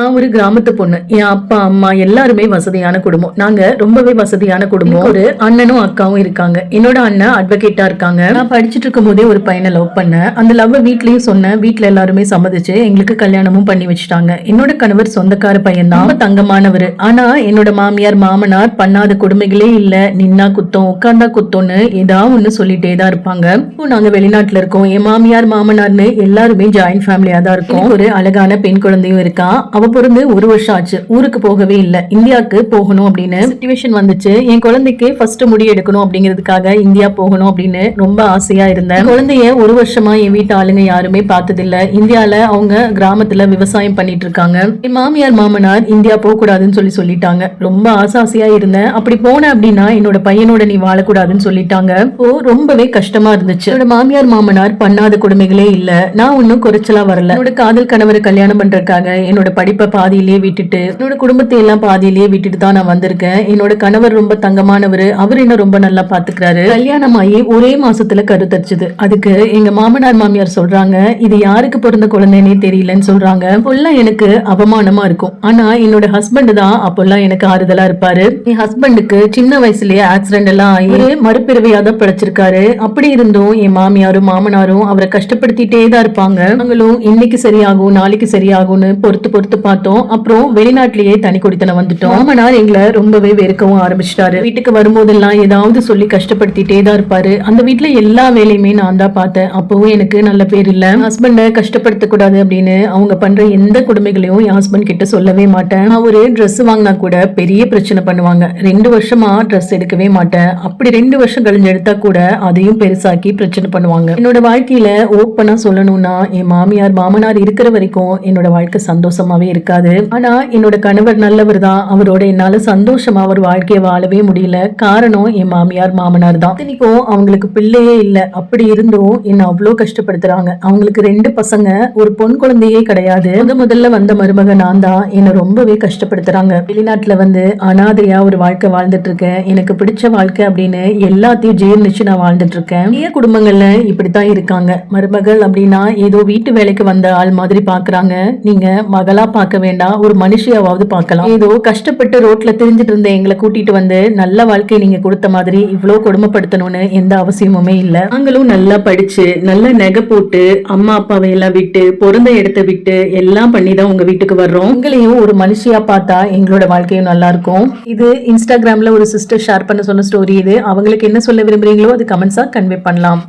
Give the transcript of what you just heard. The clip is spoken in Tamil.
நான் ஒரு கிராமத்து பொண்ணு. என் அப்பா அம்மா எல்லாருமே வசதியான குடும்பம். நாங்க ரொம்பவே வசதியான குடும்பம். ஒரு அண்ணனும் அக்காவும் இருக்காங்க. என்னோட அண்ணன் அட்வொகேட்டா இருக்காங்க. நான் படிச்சுட்டு இருக்கும் போதே ஒரு பையனை லவ் பண்ணேன். அந்த லவ் வீட்லயும் சொன்னேன். வீட்ல எல்லாருமே சம்மதிச்சு எங்களுக்கு கல்யாணமும் பண்ணி வச்சுட்டாங்க. என்னோட கணவர் சொந்தக்கார பையன் தான். தங்கமானவர். ஆனா என்னோட மாமியார் மாமனார் பண்ணாத கொடுமைகளே இல்ல. நின்னா குத்தம் உட்கார்ந்தா குத்தம்னு ஏதாவது ஒண்ணு சொல்லிட்டே தான் இருப்பாங்க. இப்போ நாங்க வெளிநாட்டுல இருக்கோம். என் மாமியார் மாமனார்னு எல்லாருமே ஜாயிண்ட் ஃபேமிலியா தான் இருக்கோம். ஒரு அழகான பெண் குழந்தையும் இருக்கா. அவ பிறந்து ஒரு வருஷம் ஆச்சு. ஊருக்கு போகவே இல்லை. இந்தியாவுக்கு போகணும் அப்படின்னு சுச்சுவேஷன் வந்துச்சு. என் குழந்தைக்கு ஃபர்ஸ்ட் முடி எடுக்கணும் அப்படிங்கிறதுக்காக இந்தியா போகணும் அப்படின்னு ரொம்ப ஆசையா இருந்தேன். குழந்தைய ஒரு வருஷமா என் வீட்டு ஆளுங்க யாருமே பார்த்ததில்ல. இந்தியால அவங்க கிராமத்துல விவசாயம் பண்ணிட்டு இருக்காங்க. என் மாமியார் மாமனார் இந்தியா போக கூடாதுன்னு சொல்லி சொல்லிட்டாங்க. ரொம்ப ஆசை ஆசையா இருந்தேன். அப்படி போனேன் அப்படின்னா என்னோட பையனோட நீ வாழக்கூடாதுன்னு சொல்லிட்டாங்க. ஓ ரொம்பவே கஷ்டமா இருந்துச்சு. என்னோட மாமியார் மாமனார் பண்ணாத கொடுமைகளே இல்ல. நான் ஒன்னும் குறைச்சலா வரல. என்னோட காதல் கணவரை கல்யாணம் பண்றதுக்காக என்னோட படிப்பை பாதியிலேயே விட்டுட்டு என்னோட குடும்பத்தை எல்லாம் பாதியிலேயே விட்டுட்டு தான் நான் வந்திருக்கேன். என்னோட கணவர் ரொம்ப தங்கமானவர். அவர் என்ன ரொம்ப நல்லா பாத்துக்கிறாரு. கல்யாணம் ஆகி ஒரே மாசத்துல கருத்தரிச்சது அதுக்கு எங்க மாமனார் மாமியார் சொல்றாங்க இது யாருக்கு பிறந்த குழந்தைன்னே தெரியலன்னு சொல்றாங்க. அப்பெல்லாம் எனக்கு அவமானமா இருக்கும். ஆனா என்னோட ஹஸ்பண்ட் தான் அப்பெல்லாம் எனக்கு ஆறுதலா இருப்பாரு. என் ஹஸ்பண்டுக்கு சின்ன வயசுலயே ஆக்சிடென்ட் எல்லாம் ஆகி மறுபிறவையா தான் பிழைச்சிருக்காரு. அப்படி இருந்தும் என் மாமியாரும் மாமனாரும் அவரை கஷ்டப்படுத்திட்டே தான் இருப்பாங்க. அவங்களும் இன்னைக்கு சரியாகும் நாளைக்கு சரியாகும்னு பொறுத்து பொறுத்து பார்த்தோம். அப்புறம் வெளிநாட்டிலேயே தனி குடித்தனம் வந்துட்டோம். மாமனார் எங்களை ரொம்பவே வெறுக்கவும் ஆரம்பிச்சிட்டாரு. வீட்டுக்கு வரும்போதெல்லாம் ஏதாவது சொல்லி கஷ்டப்படுத்திட்டே தான் இருப்பாரு. அந்த வீட்டுல எல்லா வேலையுமே நான் தான் பார்த்தேன். அப்பவும் எனக்கு நல்ல பேர் இல்ல. ஹஸ்பண்ட கஷ்டப்படுத்த கூடாது அப்படின்னு அவங்க பண்ற எந்த கொடுமைகளையும் என் ஹஸ்பண்ட் கிட்ட சொல்லவே மாட்டேன். நான் ஒரு வாங்கினா கூட பெரிய பிரச்சனை பண்ணுவாங்க. ரெண்டு வருஷமா ட்ரெஸ் எடுக்கவே மாட்டேன். அப்படி ரெண்டு வருஷம் கழிஞ்சு எடுத்தா கூட அதையும் பெருசாக்கி பிரச்சனை பண்ணுவாங்க. என்னோட வாழ்க்கையில ஓப்பனா சொல்லணும்னா என் மாமியார் மாமனார் இருக்கிற வரைக்கும் என்னோட வாழ்க்கை சந்தோஷமாவே இருக்காது. ஆனா என்னோட கணவர் நல்லவர் தான். அவரோட என்னால சந்தோஷமா அவர் வாழ்க்கையை வாழவே முடியல. காரணம் என் மாமியார் மாமனார் தான். இத்தனைக்கும் அவங்களுக்கு பிள்ளையே இல்ல. அப்படி இருந்தும் என்ன அவ்வளோ கஷ்டப்படுத்துறாங்க. அவங்களுக்கு ரெண்டு பசங்க ஒரு பொன் குழந்தையே கிடையாது. முத முதல்ல வந்த மருமக நான் தான். என்ன ரொம்பவே கஷ்டப்படுத்துறாங்க. வெளிநாட்டுல வந்து அனாதையா ஒரு வாழ்க்கை வாழ்ந்துட்டு இருக்கேன் எனக்கு பிடிச்ச வாழ்க்கை அப்படின்னு எல்லாத்தையும் ஜீர்ணிச்சு நான் வாழ்ந்துட்டு இருக்கேன் நிறைய குடும்பங்கள்ல இப்படித்தான் இருக்காங்க. மருமகள் அப்படின்னா ஏதோ வீட்டு வேலைக்கு வந்த ஆள் மாதிரி பாக்குறாங்க. நீங்க மகளா பார்க்க வேண்டாம். ஒரு மனுஷியாவது பார்க்கலாம். ஏதோ கஷ்டப்பட்டு ரோட்ல தெரிஞ்சிட்டு இருந்த எங்களை கூட்டிட்டு வந்து நல்ல வாழ்க்கை நீங்க கொடுத்த மாதிரி இவ்வளவு கொடுமைப்படுத்தணும்னு எந்த அவசியமுமே இல்ல. நாங்களும் நல்லா படிச்சு நல்ல நகை போட்டு அம்மா அப்பாவை எல்லாம் விட்டு பிறந்த இடத்த விட்டு எல்லாம் பண்ணி தான் உங்க வீட்டுக்கு வர்றோம். உங்களையும் ஒரு மனுஷியா பார்த்தா எங்களோட வாழ்க்கையும் நல்லா இருக்கும். இது இன்ஸ்டாகிராம்ல ஒரு சிஸ்டர் ஷேர் பண்ண சொன்ன ஸ்டோரி இது. அவங்களுக்கு என்ன சொல்ல விரும்புறீங்களோ அது கமெண்ட்ஸா கன்வே பண்ணலாம்.